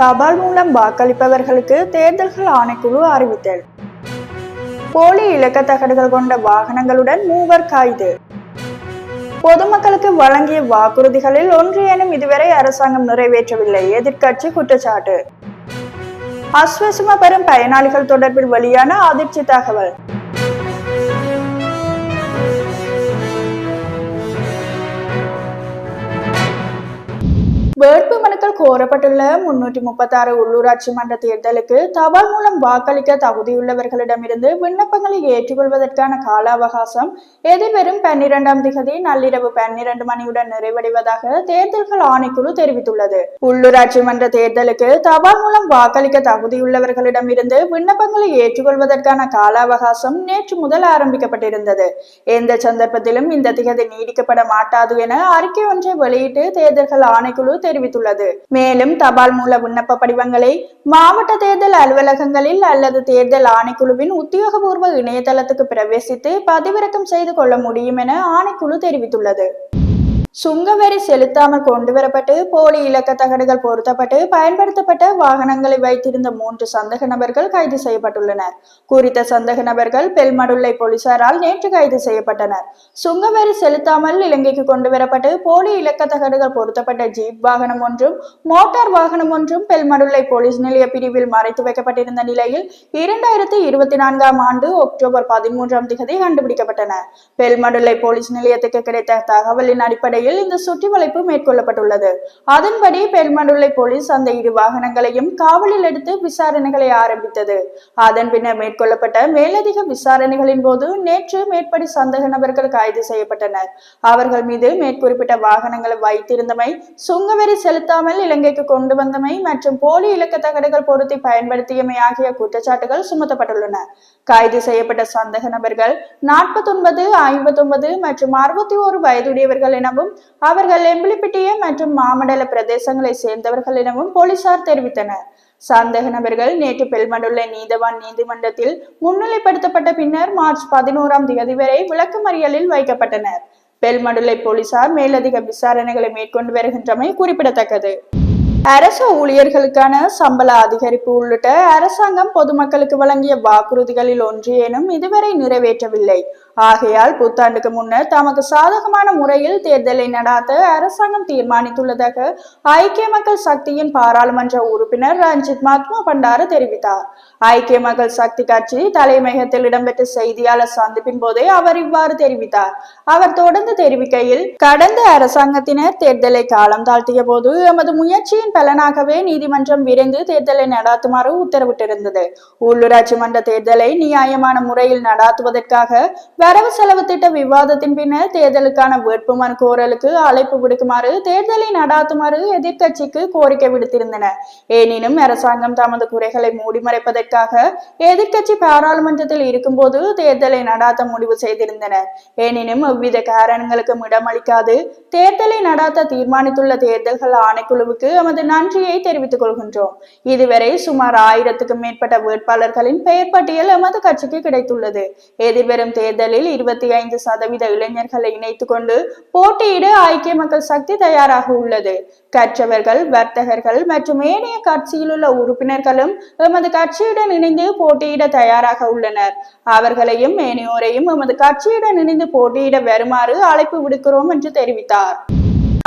தபால் மூலம் வாக்களிப்பவர்களுக்கு தேர்தல்கள் ஆணைக்குழு அறிவித்தல். போலி இலக்கத்தகடுகள் கொண்ட வாகனங்களுடன் மூவர் கைது. பொதுமக்களுக்கு வழங்கிய வாக்குறுதிகளில் ஒன்றியனும் இதுவரை அரசாங்கம் நிறைவேற்றவில்லை. எதிர்க்கட்சி குற்றச்சாட்டு. அஸ்வசம பெறும் பயனாளிகள் தொடர்பில் வெளியான அதிர்ச்சி தகவல். கோரப்பட்டுள்ள முன்னூற்றி முப்பத்தாறு உள்ளூராட்சி மன்ற தேர்தலுக்கு தபால் மூலம் வாக்களிக்க தகுதியுள்ளவர்களிடமிருந்து விண்ணப்பங்களை ஏற்றுக்கொள்வதற்கான கால அவகாசம் எதிர்வரும் பன்னிரெண்டாம் திகதி நள்ளிரவு பன்னிரண்டு மணியுடன் நிறைவடைவதாக தேர்தல்கள் ஆணைக்குழு தெரிவித்துள்ளது. உள்ளூராட்சி மன்ற தேர்தலுக்கு தபால் மூலம் வாக்களிக்க தகுதியுள்ளவர்களிடமிருந்து விண்ணப்பங்களை ஏற்றுக்கொள்வதற்கான கால அவகாசம் நேற்று முதல் ஆரம்பிக்கப்பட்டிருந்தது. எந்த சந்தர்ப்பத்திலும் இந்த திகதி நீடிக்கப்பட மாட்டாது என அறிக்கை ஒன்றை வெளியிட்டு தேர்தல்கள் ஆணைக்குழு தெரிவித்துள்ளது. மேலும் தபால் மூல விண்ணப்ப படிவங்களை மாவட்ட தேர்தல் அலுவலகங்களில் அல்லது தேர்தல் ஆணைக்குழுவின் உத்தியோகபூர்வ இணையதளத்துக்கு பிரவேசித்து பதிவிறக்கம் செய்து கொள்ள முடியும் என ஆணைக்குழு தெரிவித்துள்ளது. சுங்கவரி செலுத்தாமல் கொண்டு வரப்பட்டு போலி இலக்க தகடுகள் பொருத்தப்பட்டு பயன்படுத்தப்பட்ட வாகனங்களை வைத்திருந்த மூன்று சந்தக நபர்கள் கைது செய்யப்பட்டுள்ளனர். குறித்த சந்தக நபர்கள் பெல்மடுல்லை போலீசாரால் நேற்று கைது செய்யப்பட்டனர். சுங்கவரி செலுத்தாமல் இலங்கைக்கு கொண்டு வரப்பட்டு போலி இலக்க தகடுகள் பொருத்தப்பட்ட ஜீப் வாகனம் ஒன்றும் மோட்டார் வாகனம் ஒன்றும் பெல்மடுல்லை போலீஸ் நிலைய பிரிவில் மறைத்து வைக்கப்பட்டிருந்த நிலையில் இரண்டாயிரத்தி இருபத்தி நான்காம் ஆண்டு அக்டோபர் பதிமூன்றாம் திகதி கண்டுபிடிக்கப்பட்டன. பெல்மடுல்லை போலீஸ் நிலையத்துக்கு கிடைத்த தகவலின் அடிப்படையில் இந்த சுற்றி வளைப்பு மேற்கொள்ளப்பட்டுள்ளது. அதன்படி பெல்மடுள்ளை போலீஸ் அந்த இரு வாகனங்களையும் காவலில் எடுத்து விசாரணைகளை ஆரம்பித்தது. அதன் பின்னர் மேற்கொள்ளப்பட்ட மேலதிக விசாரணைகளின் போது நேற்று மேற்படி சந்தக நபர்கள் கைது செய்யப்பட்டனர். அவர்கள் மீது மேற்குறிப்பிட்ட வாகனங்களை வைத்திருந்தமை சுங்கவரி செலுத்தாமல் இலங்கைக்கு கொண்டு வந்தமை மற்றும் போலி இலக்க தகடுகள் பொருத்தி பயன்படுத்தியமை ஆகிய குற்றச்சாட்டுகள் சுமத்தப்பட்டுள்ளன. கைது செய்யப்பட்ட சந்தக நபர்கள் நாற்பத்தொன்பது ஐம்பத்தொன்பது மற்றும் அறுபத்தி ஓரு வயதுடையவர்கள் எனவும் அவர்கள் எம்பிலிப்பிட்டிய மற்றும் மாமண்டல பிரதேசங்களை சேர்ந்தவர்கள் எனவும் போலீசார் தெரிவித்தனர். சந்தேக நபர்கள் நேற்று பெல்மண்டுள்ள நீதவான் நீதிமன்றத்தில் முன்னிலைப்படுத்தப்பட்ட பின்னர் மார்ச் பதினோராம் தேதி வரை விளக்கமறியலில் வைக்கப்பட்டனர். பெல்மடுலை போலீசார் மேலதிக விசாரணைகளை மேற்கொண்டு வருகின்றமை குறிப்பிடத்தக்கது. அரசு ஊழியர்களுக்கான சம்பள அதிகரிப்பு உள்ளிட்ட அரசாங்கம் பொதுமக்களுக்கு வழங்கிய வாக்குறுதிகளில் ஒன்று ஏனும் இதுவரை நிறைவேற்றவில்லை. ஆகையால் புத்தாண்டுக்கு முன்னர் தமக்கு சாதகமான முறையில் தேர்தலை நடாத்த அரசாங்கம் தீர்மானித்துள்ளதாக ஐக்கிய மக்கள் சக்தியின் பாராளுமன்ற உறுப்பினர் ரஞ்சித் மாத்மா பண்டார தெரிவித்தார். ஐக்கிய மக்கள் சக்தி கட்சி தலைமையகத்தில் இடம்பெற்ற செய்தியாளர் சந்திப்பின் போதே அவர் இவ்வாறு தெரிவித்தார். அவர் தொடர்ந்து தெரிவிக்கையில் கடந்த அரசாங்கத்தினர் தேர்தலை காலம் தாழ்த்திய போது எமது முயற்சியின் பலனாகவே நீதிமன்றம் விரைந்து தேர்தலை நடாத்துமாறு உத்தரவிட்டிருந்தது. உள்ளூராட்சி மன்ற தேர்தலை நியாயமான முறையில் நடாத்துவதற்காக வரவு செலவு திட்ட விவாதத்தின் பின்னர் தேர்தலுக்கான வேட்புமனு கோரலுக்கு அழைப்பு விடுக்குமாறு தேர்தலை நடாத்துமாறு எதிர்க்கட்சிக்கு கோரிக்கை விடுத்திருந்தன. எனினும் அரசாங்கம் தமது குறைகளை மூடிமறைப்பதற்காக எதிர்க்கட்சி பாராளுமன்றத்தில் இருக்கும்போது தேர்தலை நடாத்த முடிவு செய்திருந்தனர் எனினும் எவ்வித காரணங்களுக்கும் இடமளிக்காது தேர்தலை நடாத்த தீர்மானித்துள்ள தேர்தல்கள் ஆணைக்குழுவுக்கு எமது நன்றியை தெரிவித்துக் கொள்கின்றோம். இதுவரை சுமார் ஆயிரத்துக்கும் மேற்பட்ட வேட்பாளர்களின் பெயர் பட்டியல் எமது கட்சிக்கு கிடைத்துள்ளது. எதிர்வரும் தேர்தல் தேர்தலில் இருபத்தி ஐந்து சதவீத இளைஞர்களை இணைத்துக் கொண்டு போட்டியிட ஐக்கிய மக்கள் சக்தி தயாராக உள்ளது. கற்றவர்கள் வர்த்தகர்கள் மற்றும் ஏனைய கட்சியில் உள்ள உறுப்பினர்களும் எமது கட்சியுடன் இணைந்து போட்டியிட தயாராக உள்ளனர். அவர்களையும் ஏனையோரையும் எமது கட்சியுடன் இணைந்து போட்டியிட வருமாறு அழைப்பு விடுக்கிறோம் என்று தெரிவித்தார்.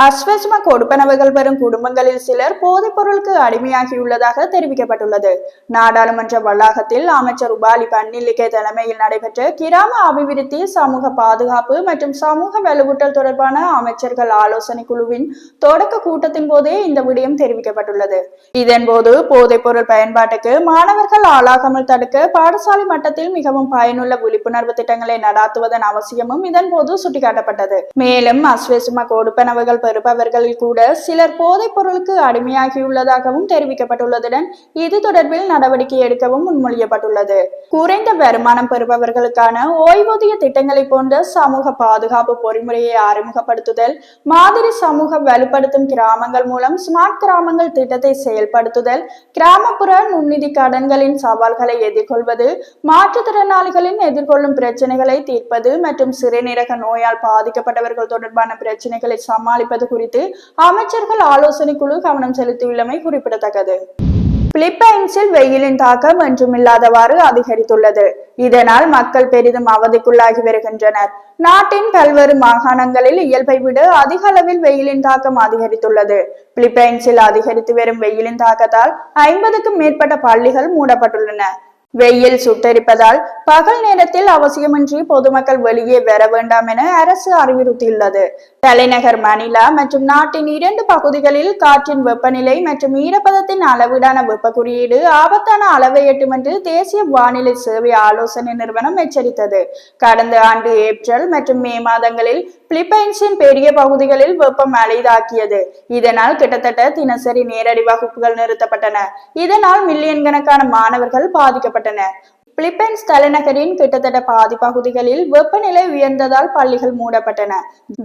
அஸ்வஸ்ம கொடுப்பனவுகள் பெறும் குடும்பங்களில் சிலர் போதைப் பொருளுக்கு அடிமையாகியுள்ளதாக தெரிவிக்கப்பட்டுள்ளது. நாடாளுமன்ற வளாகத்தில் அமைச்சர் உபாலி பன்னிலிகே தலைமையில் நடைபெற்ற கிராம அபிவிருத்தி சமூக பாதுகாப்பு மற்றும் சமூக வலுவூட்டல் தொடர்பான அமைச்சர்கள் ஆலோசனை குழுவின் தொடக்க கூட்டத்தின் போதே இந்த விடயம் தெரிவிக்கப்பட்டுள்ளது. இதன்போது போதைப் பொருள் பயன்பாட்டுக்கு மாணவர்கள் ஆளாகாமல் தடுக்க பாடசாலை மட்டத்தில் மிகவும் பயனுள்ள விழிப்புணர்வு திட்டங்களை நடாத்துவதன் அவசியமும் இதன்போது சுட்டிக்காட்டப்பட்டது. மேலும் அஸ்வசும கொடுப்பனவுகள் வருபவர்கள் கூட சிலர் போதைப் பொருளுக்கு அடிமையாகியுள்ளதாகவும் தெரிவிக்கப்பட்டுள்ளதுடன் இது தொடர்பில் நடவடிக்கை எடுக்கவும் முன்மொழியப்பட்டுள்ளது. குறைந்த வருமானம் பெறுபவர்களுக்கான ஓய்வூதிய திட்டங்களை போன்ற சமூக பாதுகாப்பு பொறிமுறையை அறிமுகப்படுத்துதல் மாதிரி சமூக வலுப்படுத்தும் கிராமங்கள் மூலம் ஸ்மார்ட் கிராமங்கள் திட்டத்தை செயல்படுத்துதல் கிராமப்புற நுண்ணிதி கடன்களின் சவால்களை எதிர்கொள்வது மாற்றுத்திறனாளிகளின் எதிர்கொள்ளும் பிரச்சனைகளை தீர்ப்பது மற்றும் சிறுநீரக நோயால் பாதிக்கப்பட்டவர்கள் தொடர்பான பிரச்சனைகளை சமாளிப்பது குறித்து அமைச்சர்கள் ஆலோசனை குழு கவனம் செலுத்தியுள்ளமை குறிப்பிடத்தக்கது. பிலிப்பைன்ஸில் வெயிலின் தாக்கம் என்றுமில்லாதவாறு அதிகரித்துள்ளது. இதனால் மக்கள் பெரிதும் அவதிக்குள்ளாகி வருகின்றனர். நாட்டின் பல்வேறு மாகாணங்களில் இயல்பை விட அதிக அளவில் வெயிலின் தாக்கம் அதிகரித்துள்ளது. பிலிப்பைன்ஸில் அதிகரித்து வரும் வெயிலின் தாக்கத்தால் ஐம்பதுக்கும் மேற்பட்ட பள்ளிகள் மூடப்பட்டுள்ளன. வெயில் சுட்டரிப்பதால் பகல் நேரத்தில் அவசியமின்றி பொதுமக்கள் வெளியே வர வேண்டாம் என அரசு அறிவுறுத்தியுள்ளது. தலைநகர் மணிலா மற்றும் நாட்டின் இரண்டு பகுதிகளில் காற்றின் வெப்பநிலை மற்றும் ஈரப்பதத்தின் அளவீடான வெப்ப குறியீடு ஆபத்தான அளவை எட்டும் என்று தேசிய வானிலை சேவை ஆலோசனை நிறுவனம் எச்சரித்தது. கடந்த ஆண்டு ஏப்ரல் மற்றும் மே மாதங்களில் பிலிப்பைன்ஸின் பெரிய பகுதிகளில் வெப்பம் அலைதாக்கியது இதனால் கிட்டத்தட்ட தினசரி நேரடி வகுப்புகள் நிறுத்தப்பட்டன. இதனால் மில்லியன் கணக்கான மாணவர்கள் பாதிக்கப்பட்டனர். பிலிப்பைன்ஸ் தலைநகரின் கிட்டத்தட்ட பாதி பகுதிகளில் வெப்பநிலை உயர்ந்ததால் பள்ளிகள் மூடப்பட்டன.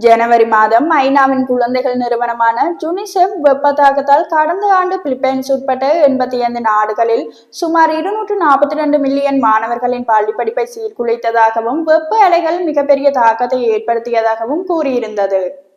ஜனவரி மாதம் ஐநாவின் குழந்தைகள் நிறுவனமான யுனிசெஃப் வெப்ப தாக்கத்தால் கடந்த ஆண்டு பிலிப்பைன்ஸ் உட்பட்ட எண்பத்தி ஐந்து நாடுகளில் சுமார் இருநூற்று நாற்பத்தி ரெண்டு மில்லியன் மாணவர்களின் பள்ளி படிப்பை சீர்குலைத்ததாகவும் வெப்ப அலைகள் மிகப்பெரிய தாக்கத்தை ஏற்படுத்தியதாகவும் கூறியிருந்தது.